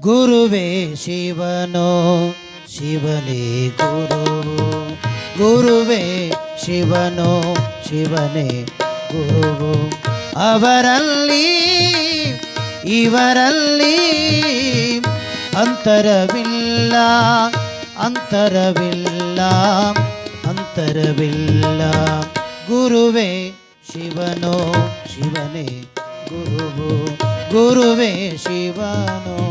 ಗುರುವೇ ಶಿವನೋ, ಶಿವನೇ ಗುರುವು ಗುರುವೇ ಶಿವನೋ, ಶಿವನೇ ಗುರುವು ಅವರಲ್ಲಿ, ಇವರಲ್ಲಿ ಅಂತರವಿಲ್ಲ ಅಂತರವಿಲ್ಲ ಅಂತರವಿಲ್ಲ. ಗುರುವೇ ಶಿವನೋ, ಶಿವನೇ ಗುರುವು ಗುರುವೇ ಶಿವನೋ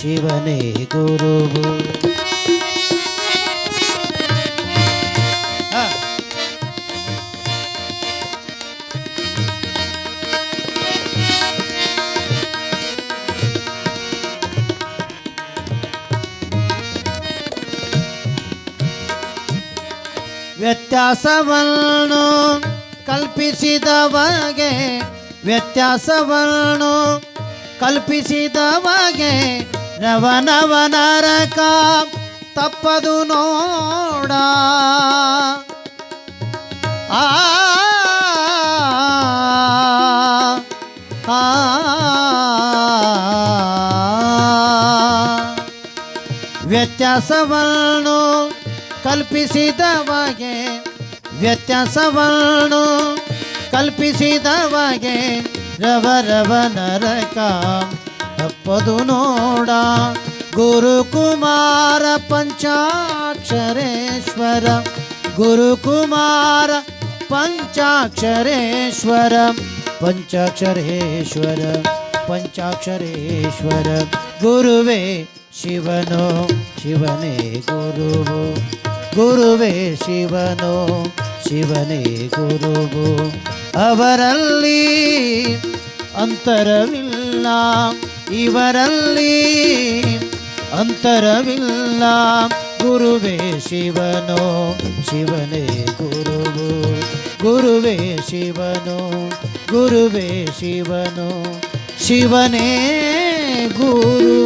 ಶಿವನೇ ಗುರುವು. ವ್ಯತ್ಯಾಸವನ್ನು ಕಲ್ಪಿಸಿದವಗೆ ವ್ಯತ್ಯಾಸವನ್ನು ಕಲ್ಪಿಸಿದವಗೆ ರವನವ ನರಕ ತಪ್ಪದು ನೋಡ ಆ ವ್ಯತ್ಯಾಸವನ್ನು ಕಲ್ಪಿಸಿದವಗೆ ವ್ಯತ್ಯಾಸವನ್ನು ಕಲ್ಪಿಸಿದವಗೆ ರವ ರವ ನರಕ ತಪ್ಪದು ನೋಡ. ಗುರುಕುಮಾರ ಪಂಚಾಕ್ಷರೇಶ್ವರ. ಗುರುಕುಮಾರ ಪಂಚಾಕ್ಷರೇಶ್ವರ. ಪಂಚಾಕ್ಷರೇಶ್ವರ ಪಂಚಾಕ್ಷರೇಶ್ವರ. ಗುರುವೇ ಶಿವನೋ, ಶಿವನೇ ಗುರುವು. ಗುರುವೇ ಶಿವನೋ, ಶಿವನೇ ಗುರುವು. ಅವರಲ್ಲಿ ಅಂತರವಿಲ್ಲ. ಇವರಲ್ಲಿ ಅಂತರವಿಲ್ಲ. ಗುರುವೇ ಶಿವನೋ ಶಿವನೇ ಗುರುವು. ಗುರುವೇ ಶಿವನೋ ಗುರುವೇ ಶಿವನೋ. ಶಿವನೇ ಗುರುವು